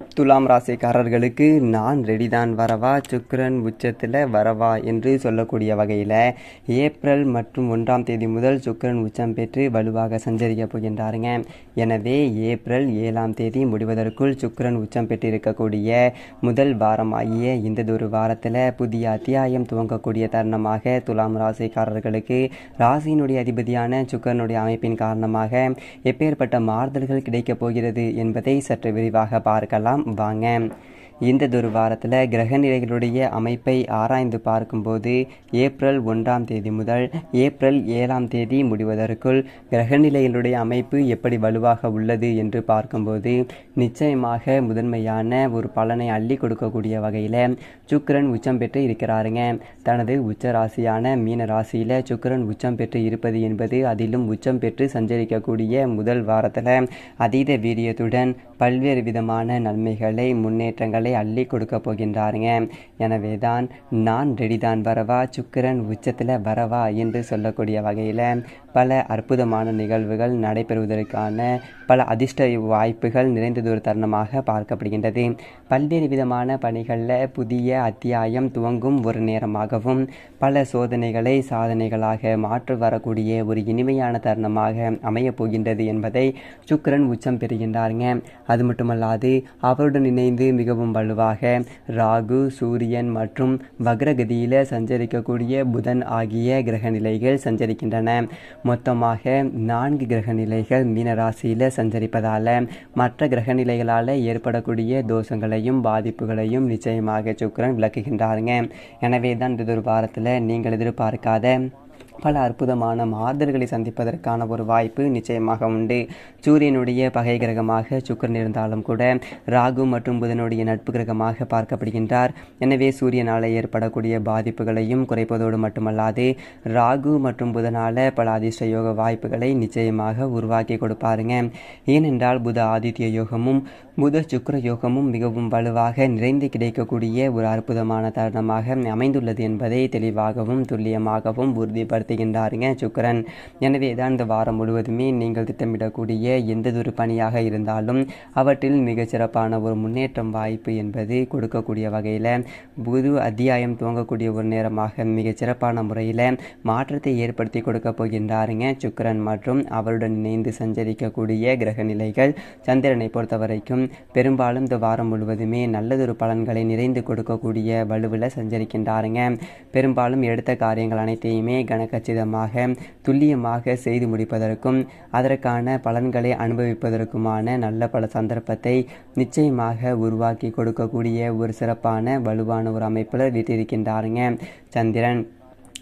துலாம் ராசிக்காரர்களுக்கு நான் ரெடிதான் வரவா? சுக்கிரன் உச்சத்தில் வரவா என்று சொல்லக்கூடிய வகையில் ஏப்ரல் மற்றும் ஒன்றாம் தேதி முதல் சுக்கரன் உச்சம் பெற்று வலுவாக சஞ்சரிக்க போகின்றாருங்க. எனவே ஏப்ரல் ஏழாம் தேதி முடிவதற்குள் சுக்கரன் உச்சம் பெற்றிருக்கக்கூடிய முதல் வாரமாகிய இந்ததொரு வாரத்தில் புதிய அத்தியாயம் துவங்கக்கூடிய தருணமாக துலாம் ராசிக்காரர்களுக்கு ராசியினுடைய அதிபதியான சுக்கரனுடைய அமைப்பின் காரணமாக எப்பேற்பட்ட மாறுதல்கள் கிடைக்கப் போகிறது என்பதை சற்று விரிவாக பார்க்கலாம். lắm và anh இந்த வாரத்தில் கிரக நிலைகளுடைய அமைப்பை ஆராய்ந்து பார்க்கும்போது ஏப்ரல் ஒன்றாம் தேதி முதல் ஏப்ரல் ஏழாம் தேதி முடிவதற்குள் கிரக நிலைகளுடைய அமைப்பு எப்படி வலுவாக உள்ளது என்று பார்க்கும்போது நிச்சயமாக முதன்மையான ஒரு பலனை அள்ளி கொடுக்கக்கூடிய வகையில் சுக்கரன் உச்சம் பெற்று இருக்கிறாருங்க. தனது உச்ச ராசியான மீன ராசியில் சுக்கிரன் உச்சம் பெற்று இருப்பது என்பது அதிலும் உச்சம் பெற்று சஞ்சரிக்கக்கூடிய முதல் வாரத்தில் அதீத வீரியத்துடன் பல்வேறு விதமான நன்மைகளை முன்னேற்றங்களை அள்ளி கொடுக்க போகின்றாருங்க. எனவே தான் நான் ரெடிதான். வரவா சுக்கிரன் உச்சத்தில் வரவா என்று சொல்லக்கூடிய வகையில் பல அற்புதமான நிகழ்வுகள் நடைபெறுவதற்கான பல அதிர்ஷ்ட வாய்ப்புகள் நிறைந்ததொரு தருணமாக பார்க்கப்படுகின்றது. பல்வேறு விதமான பணிகளில் புதிய அத்தியாயம் துவங்கும் ஒரு நேரமாகவும் பல சோதனைகளை சாதனைகளாக மாற்று வரக்கூடிய ஒரு இனிமையான தருணமாக அமையப் போகின்றது என்பதை சுக்கிரன் உச்சம் பெறுகின்றாருங்க. அது மட்டுமல்லாது அவருடன் இணைந்து மிகவும் வலுவாக ராகு சூரியன் மற்றும் வக்ரகதியில் சஞ்சரிக்கக்கூடிய புதன் ஆகிய கிரக நிலைகள் சஞ்சரிக்கின்றன. மொத்தமாக நான்கு கிரக நிலைகள் மீனராசியில் சஞ்சரிப்பதால் மற்ற கிரக நிலைகளால் ஏற்படக்கூடிய தோஷங்களையும் பாதிப்புகளையும் நிச்சயமாக சுக்கிரன் விளக்குகின்றாருங்க. எனவே தான் இந்த ஒரு வாரத்தில் நீங்கள் எதிர்பார்க்காத பல அற்புதமான மாறுதல்களை சந்திப்பதற்கான ஒரு வாய்ப்பு நிச்சயமாக உண்டு. சூரியனுடைய பகை கிரகமாக சுக்கரன் இருந்தாலும் கூட ராகு மற்றும் புதனுடைய நட்பு கிரகமாக பார்க்கப்படுகின்றார். எனவே சூரியனால் ஏற்படக்கூடிய பாதிப்புகளையும் குறைப்பதோடு மட்டுமல்லாது ராகு மற்றும் புதனால் பல அதிர்ஷ்ட யோக வாய்ப்புகளை நிச்சயமாக உருவாக்கி கொடுப்பாருங்க. ஏனென்றால் புத ஆதித்ய யோகமும் புத சுக்கர யோகமும் மிகவும் வலுவாக நிறைந்து கிடைக்கக்கூடிய ஒரு அற்புதமான தருணமாக அமைந்துள்ளது என்பதை தெளிவாகவும் துல்லியமாகவும் உறுதிப்படுத்துகின்றாருங்க சுக்கரன். எனவே தான் இந்த வாரம் முழுவதுமே நீங்கள் திட்டமிடக்கூடிய எந்ததொரு பணியாக இருந்தாலும் அவற்றில் மிகச் சிறப்பான ஒரு முன்னேற்றம் வாய்ப்பு என்பது கொடுக்கக்கூடிய வகையில் புது அத்தியாயம் துவங்கக்கூடிய ஒரு நேரமாக மிகச் சிறப்பான முறையில் மாற்றத்தை ஏற்படுத்தி கொடுக்க போகின்றாருங்க சுக்கரன். மற்றும் அவருடன் இணைந்து சஞ்சரிக்கக்கூடிய கிரக நிலைகள் சந்திரனை பொறுத்த வரைக்கும் பெரும்பாலும் இந்த வாரம் முழுவதுமே நல்லதொரு பலன்களை நிறைந்து கொடுக்கக்கூடிய வலுவில் சஞ்சரிக்கின்றாருங்க. பெரும்பாலும் எடுத்த காரியங்கள் அனைத்தையுமே கனக்கச்சிதமாக துல்லியமாக செய்து முடிப்பதற்கும் அதற்கான பலன்களை அனுபவிப்பதற்குமான நல்ல பல சந்தர்ப்பத்தை நிச்சயமாக உருவாக்கி கொடுக்கக்கூடிய ஒரு சிறப்பான வலுவான ஒரு அமைப்பில் வீட்டிருக்கின்றாருங்க. சந்திரன்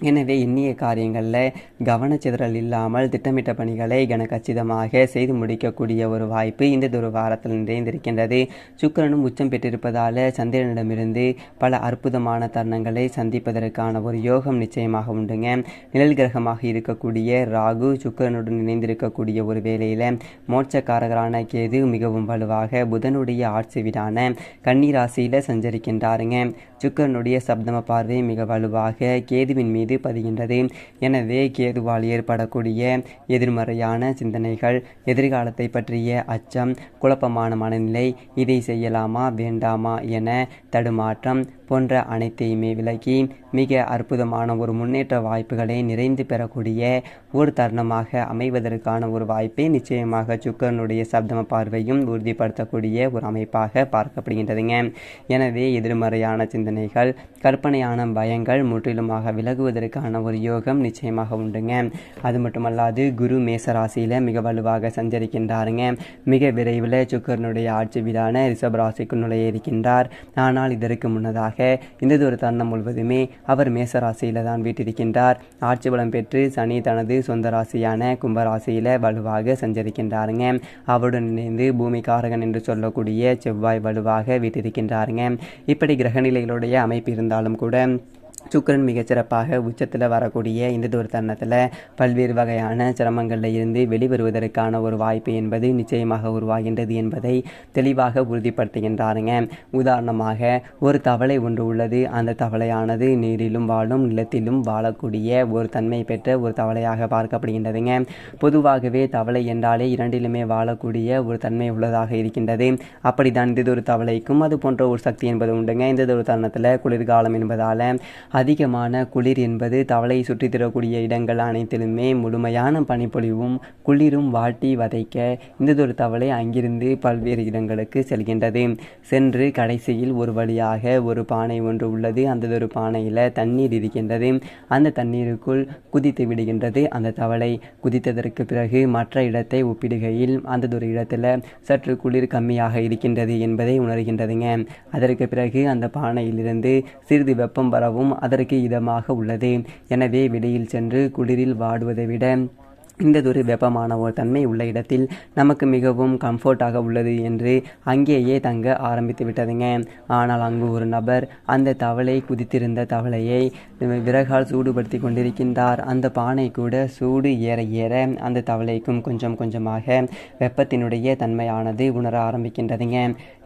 எனவே எண்ணிய காரியங்களில் கவனச்சிதறல் இல்லாமல் திட்டமிட்ட பணிகளை கனகச்சிதமாக செய்து முடிக்கக்கூடிய ஒரு வாய்ப்பு இந்த ஒரு வாரத்தில் நிறைந்திருக்கின்றது. சுக்கிரனும் உச்சம் பெற்றிருப்பதால் சந்திரனிடமிருந்து பல அற்புதமான தருணங்களை சந்திப்பதற்கான ஒரு யோகம் நிச்சயமாக உண்டுங்க. நிழல் கிரகமாக இருக்கக்கூடிய ராகு சுக்கிரனுடன் இணைந்திருக்கக்கூடிய ஒரு வேளையில் மோட்சக்காரகரான கேது மிகவும் வலுவாக புதனுடைய ஆட்சி வீடான கன்னிராசியில் சஞ்சரிக்கின்றாருங்க. சுக்கிரனுடைய சப்தம பார்வை மிக வலுவாக கேதுவின் மீது பதிகின்றது. எனவே கேதுவால் ஏற்படக்கூடிய எதிர்மறையான சிந்தனைகள் எதிர்காலத்தை பற்றிய அச்சம் குழப்பமான மனநிலை இதை செய்யலாமா வேண்டாமா என தடுமாற்றம் போன்ற அனைத்தையுமே விலக்கி மிக அற்புதமான ஒரு முன்னேற்ற வாய்ப்புகளை நிறைந்து பெறக்கூடிய ஒரு தருணமாக அமைவதற்கான ஒரு வாய்ப்பை நிச்சயமாக சுக்கரனுடைய சப்தம பார்வையும் உறுதிப்படுத்தக்கூடிய ஒரு அமைப்பாக பார்க்கப்படுகின்றதுங்க. எனவே எதிர்மறையான சிந்தனைகள் கற்பனையான பயங்கள் முற்றிலுமாக விலகுவதற்கான ஒரு யோகம் நிச்சயமாக உண்டுங்க. அது மட்டுமல்லாது குரு மேசராசியில் மிக வலுவாக சஞ்சரிக்கின்றாருங்க. மிக விரைவில் சுக்கரனுடைய ஆட்சி வீடான ரிஷபராசிக்கு நுழைய இருக்கின்றார். ஆனால் இதற்கு முன்னதாக இந்த ஒரு தருணம் முழுவதுமே அவர் மேசராசியில் தான் வீட்டிருக்கின்றார். ஆட்சி பலம் பெற்று சனி தனது சொந்த ராசியான கும்பராசியில் வலுவாக சஞ்சரிக்கின்றாருங்க. அவருடன் இணைந்து பூமிகாரகன் என்று சொல்லக்கூடிய செவ்வாய் வலுவாக வீட்டிருக்கின்றாருங்க. இப்படி கிரகநிலைகளுடைய அமைப்பு இருந்தாலும் கூட சுக்கிரன் மிகச்சிறப்பாக உச்சத்தில் வரக்கூடிய இந்த ஒரு தருணத்தில் பல்வேறு வகையான சிரமங்களில் இருந்து வெளிவருவதற்கான ஒரு வாய்ப்பு என்பது நிச்சயமாக உருவாகின்றது என்பதை தெளிவாக உறுதிப்படுத்துகின்றாருங்க. உதாரணமாக ஒரு தவளை ஒன்று உள்ளது. அந்த தவளையானது நீரிலும் வாழும் நிலத்திலும் வாழக்கூடிய ஒரு தன்மை பெற்ற ஒரு தவளையாக பார்க்கப்படுகின்றதுங்க. பொதுவாகவே தவளை என்றாலே இரண்டிலுமே வாழக்கூடிய ஒரு தன்மை உள்ளதாக இருக்கின்றது. அப்படித்தான் இந்த ஒரு தவளைக்கும் அது போன்ற ஒரு சக்தி என்பது உண்டுங்க. இந்த ஒரு தருணத்தில் குளிர்காலம் என்பதால் அதிகமான குளிர் என்பது தவளை சுற்றித் திரக்கூடிய இடங்கள் அனைத்திலுமே முழுமையான பனிப்பொழிவும் குளிரும் வாட்டி வதைக்க இந்ததொரு தவளை அங்கிருந்து பல்வேறு இடங்களுக்கு செல்கின்றது. சென்று கடைசியில் ஒரு வழியாக ஒரு பானை ஒன்று உள்ளது. அந்ததொரு பானையில் தண்ணீர் இருக்கின்றது. அந்த தண்ணீருக்குள் குதித்து விடுகின்றது அந்த தவளை. குதித்ததற்கு பிறகு மற்ற இடத்தை ஒப்பிடுகையில் அந்ததொரு இடத்துல சற்று குளிர் கம்மியாக இருக்கின்றது என்பதை உணர்கின்றதுங்க. அதற்கு பிறகு அந்த பானையிலிருந்து சிறிது வெப்பம் வரவும் அதற்கு இதமாக உள்ளது. எனவே வெளியில் சென்று குளிரில் வாடுவதை விட இந்ததொரு வெப்பமான ஒரு தன்மை உள்ள இடத்தில் நமக்கு மிகவும் கம்ஃபர்ட்டாக உள்ளது என்று அங்கேயே தங்க ஆரம்பித்து விட்டதுங்க. ஆனால் அங்கு ஒரு நபர் அந்த தவளை குதித்திருந்த தவளையை விறகால் சூடுபடுத்தி கொண்டிருக்கின்றார். அந்த பானை கூட சூடு ஏற ஏற அந்த தவளைக்கும் கொஞ்சம் கொஞ்சமாக வெப்பத்தினுடைய தன்மையானது உணர ஆரம்பிக்கின்றதுங்க.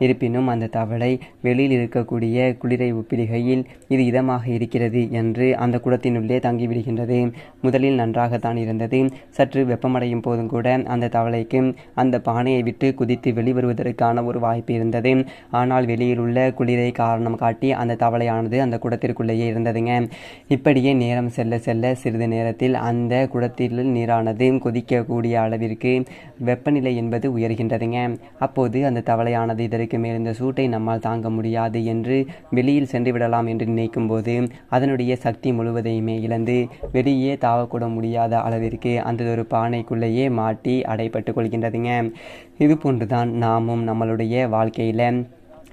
இருப்பினும் அந்த தவளை வெளியில் இருக்கக்கூடிய குளிரை ஒப்பிடுகையில் இது இதமாக இருக்கிறது என்று அந்த குடத்தினுள்ளே தங்கிவிடுகின்றது. முதலில் நன்றாகத்தான் இருந்தது. சற்று வெப்பமடையும் போதும் கூட அந்த தவளைக்கு அந்த பானையை விட்டு குதித்து வெளிவருவதற்கான ஒரு வாய்ப்பு இருந்தது. ஆனால் வெளியில் உள்ள குளிரை காரணம் காட்டி அந்த தவளையானது அந்த குடத்திற்குள்ளேயே இருந்ததுங்க. இப்படியே நேரம் செல்ல செல்ல சிறிது நேரத்தில் அந்த குடத்தில் நீரானது கொதிக்கக்கூடிய அளவிற்கு வெப்பநிலை என்பது உயர்கின்றதுங்க. அப்போது அந்த தவளையானது இதற்கு மேல் இந்த சூட்டை நம்மால் தாங்க முடியாது என்று வெளியில் சென்று விடலாம் என்று நினைக்கும் போது அதனுடைய சக்தி முழுவதையுமே இழந்து வெளியே தாவக்கூட முடியாத அளவிற்கு அந்த ஒரு பானைக்குள்ளேயே மாட்டி அடைப்பட்டு கொள்கின்றதுங்க. இது போன்றுதான் நாமும் நம்மளுடைய வாழ்க்கையில்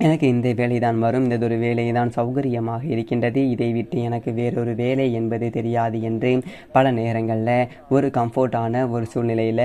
எனக்கு இந்த வேலை தான் வரும். இந்த ஒரு வேலை தான் சௌகரியமாக இருக்கின்றது. இதை விட்டு எனக்கு வேறொரு வேலை என்பது தெரியாது என்று பல நேரங்களில் ஒரு கம்ஃபர்ட்டான ஒரு சூழ்நிலையில்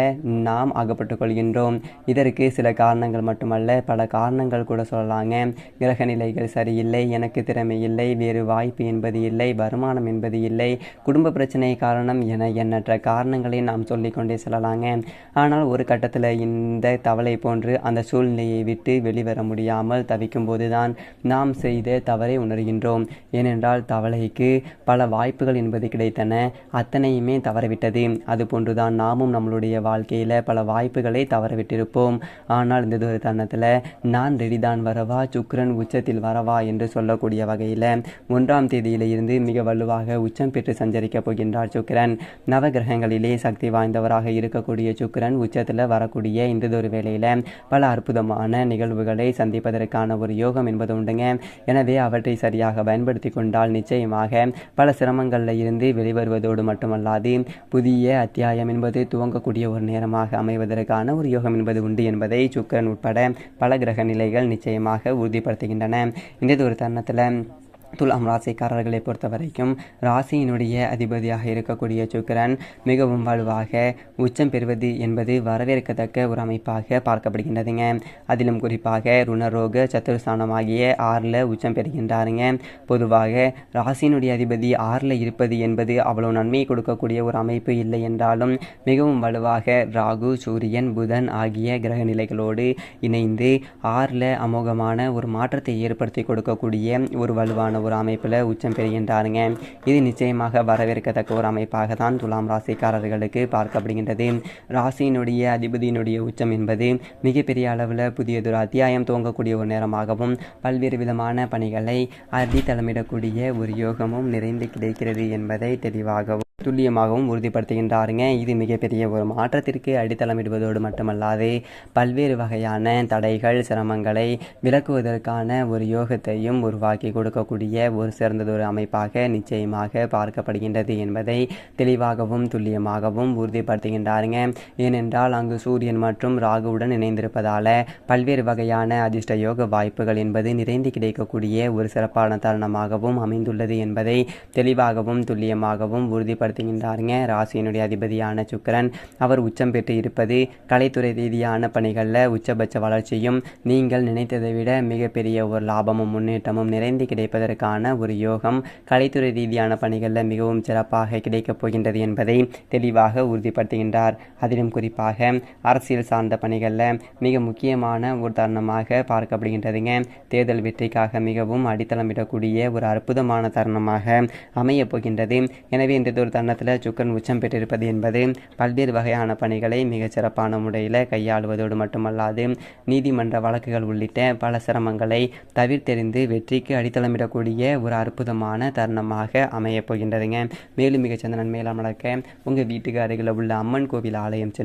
நாம் அகப்பட்டு கொள்கின்றோம். இதற்கு சில காரணங்கள் மட்டுமல்ல. பல காரணங்கள் கூட சொல்லலாங்க. கிரக நிலைகள் சரியில்லை எனக்கு திறமை இல்லை வேறு வாய்ப்பு என்பது இல்லை வருமானம் என்பது இல்லை. குடும்ப பிரச்சனை காரணம் என எண்ணற்ற காரணங்களை நாம் சொல்லிக்கொண்டே செல்லலாங்க. ஆனால் ஒரு கட்டத்தில் இந்த தவளை போன்று அந்த சூழ்நிலையை விட்டு வெளிவர முடியாமல் தவி சாதிக்கும் போதுதான் நாம் செய்த தவறை உணர்கின்றோம். ஏனென்றால் தவளைக்கு பல வாய்ப்புகள் என்பது கிடைத்தன. அத்தனையுமே தவறவிட்டது. அதுபோன்றுதான் நாமும் நம்மளுடைய வாழ்க்கையில் பல வாய்ப்புகளை தவறவிட்டிருப்போம். ஆனால் இந்த ஒரு தருணத்தில் நான் ரெடிதான் வரவா சுக்ரன் உச்சத்தில் வரவா என்று சொல்லக்கூடிய வகையில் ஒன்றாம் தேதியில் இருந்து மிக வலுவாக உச்சம் பெற்று சஞ்சரிக்கப் போகின்றார் சுக்கிரன். நவகிரகங்களிலே சக்தி வாய்ந்தவராக இருக்கக்கூடிய சுக்கிரன் உச்சத்தில் வரக்கூடிய இந்த ஒரு வேளையில் பல அற்புதமான நிகழ்வுகளை சந்திப்பதற்கான ஒரு யோகம் என்பது உண்டுங்க. எனவே அவற்றை சரியாக பயன்படுத்தி கொண்டால் நிச்சயமாக பல சிரமங்களில் இருந்து வெளிவருவதோடு மட்டுமல்லாது புதிய அத்தியாயம் என்பது துவங்கக்கூடிய ஒரு நேரமாக அமைவதற்கான ஒரு யோகம் என்பது உண்டு என்பதை சுக்கரன் உட்பட பல கிரக நிலைகள் நிச்சயமாக உறுதிப்படுத்துகின்றன. இந்த ஒரு தருணத்தில் துலாம் ராசிக்காரர்களை பொறுத்த வரைக்கும் ராசியினுடைய அதிபதியாக இருக்கக்கூடிய சுக்கிரன் மிகவும் வலுவாக உச்சம் பெறுவது என்பது வரவேற்கத்தக்க ஒரு அமைப்பாக பார்க்கப்படுகின்றதுங்க. அதிலும் குறிப்பாக ருணரோக சத்துருஸ்தானமாகிய ஆறில் உச்சம் பெறுகின்றாருங்க. பொதுவாக ராசியினுடைய அதிபதி ஆறில் இருப்பது என்பது அவ்வளோ நன்மையை கொடுக்கக்கூடிய ஒரு அமைப்பு இல்லை என்றாலும் மிகவும் வலுவாக ராகு சூரியன் புதன் ஆகிய கிரக நிலைகளோடு இணைந்து ஆறில் அமோகமான ஒரு மாற்றத்தை ஏற்படுத்தி கொடுக்கக்கூடிய ஒரு வலுவான ஒரு அமைப்பில் உச்சம் பெறுகின்றாருங்க. இது நிச்சயமாக வரவேற்கத்தக்க ஒரு அமைப்பாக தான் துலாம் ராசிக்காரர்களுக்கு பார்க்கப்படுகின்றது. ராசியினுடைய அதிபதியினுடைய உச்சம் என்பது மிகப்பெரிய அளவில் புதியதொரு அத்தியாயம் துவங்கக்கூடிய ஒரு நேரமாகவும் பல்வேறு விதமான பணிகளை அடித்தளமிடக்கூடிய ஒரு யோகமும் நிறைந்து கிடைக்கிறது என்பதை தெளிவாகவும் துல்லியமாகவும் உறுதிப்படுத்துகின்றாருங்க. இது மிகப்பெரிய ஒரு மாற்றத்திற்கு அடித்தளமிடுவதோடு மட்டுமல்லாது பல்வேறு வகையான தடைகள் சிரமங்களை விளக்குவதற்கான ஒரு யோகத்தையும் உருவாக்கி கொடுக்கக்கூடிய ஒரு சிறந்ததொரு அமைப்பாக நிச்சயமாக பார்க்கப்படுகின்றது என்பதை தெளிவாகவும் துல்லியமாகவும் உறுதிப்படுத்துகின்றாருங்க. ஏனென்றால் அங்கு சூரியன் மற்றும் ராகுவுடன் இணைந்திருப்பதால பல்வேறு வகையான அதிர்ஷ்ட யோக வாய்ப்புகள் என்பது நிறைந்து கிடைக்கக்கூடிய ஒரு சிறப்பான தருணமாகவும் அமைந்துள்ளது என்பதை தெளிவாகவும் துல்லியமாகவும் உறுதிப்படுத்த ஏற்படுத்துகின்றாருங்க ராசியினுடைய அதிபதியான சுக்கிரன். அவர் உச்சம் பெற்று இருப்பது கலைத்துறை ரீதியான பணிகளில் உச்சபட்ச வளர்ச்சியும் நீங்கள் நினைத்ததை விட மிகப்பெரிய ஒரு லாபமும் முன்னேற்றமும் நிறைந்து கிடைப்பதற்கான ஒரு யோகம். கலைத்துறை ரீதியான பணிகளில் மிகவும் சிறப்பாக கிடைக்கப் போகின்றது என்பதை தெளிவாக உறுதிப்படுத்துகின்றார். அதிலும் குறிப்பாக அரசியல் சார்ந்த பணிகளில் மிக முக்கியமான ஒரு தருணமாக பார்க்கப்படுகின்றதுங்க. தேர்தல் வெற்றிக்காக மிகவும் அடித்தளமிடக்கூடிய ஒரு அற்புதமான தருணமாக அமையப் போகின்றது. எனவே இந்த ஒரு தருணத்தில் சுக்கரன் உச்சம் பெற்றிருப்பது என்பது பல்வேறு வகையான பணிகளை மிகச் சிறப்பான முறையில் கையாளுவதோடு மட்டுமல்லாது நீதிமன்ற வழக்குகள் உள்ளிட்ட பல சிரமங்களை தவிர்த்தெறிந்து வெற்றிக்கு அடித்தளமிடக்கூடிய ஒரு அற்புதமான தருணமாக அமையப் போகின்றதுங்க. மேலும் மிகச்சிறந்த நன்மையெல்லாம் நடக்க உங்கள் வீட்டுக்கு அருகில் உள்ள அம்மன் கோவில் ஆலயம் சென்று